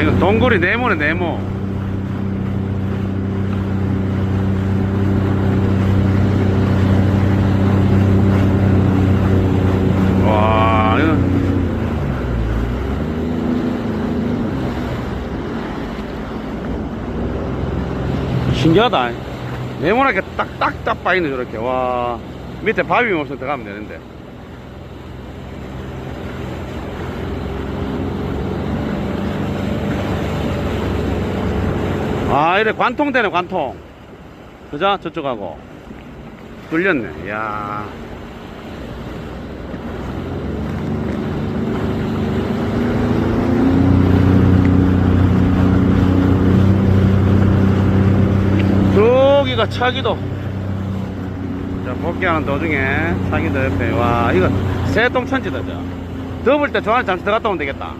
이거 동굴이 네모네 네모. 와 신기하다. 네모나게 딱딱딱 빠있네 저렇게. 와 밑에 바위 없으면 들어가면 되는데 아 이래 관통 되네 관통. 그죠? 저쪽하고. 뚫렸네. 이야. 저기가 차기도. 자 복귀하는 도중에 차기도 옆에. 와 이거 새똥 천지다 저. 더울 때저 안에 잠시 들어갔다 오면 되겠다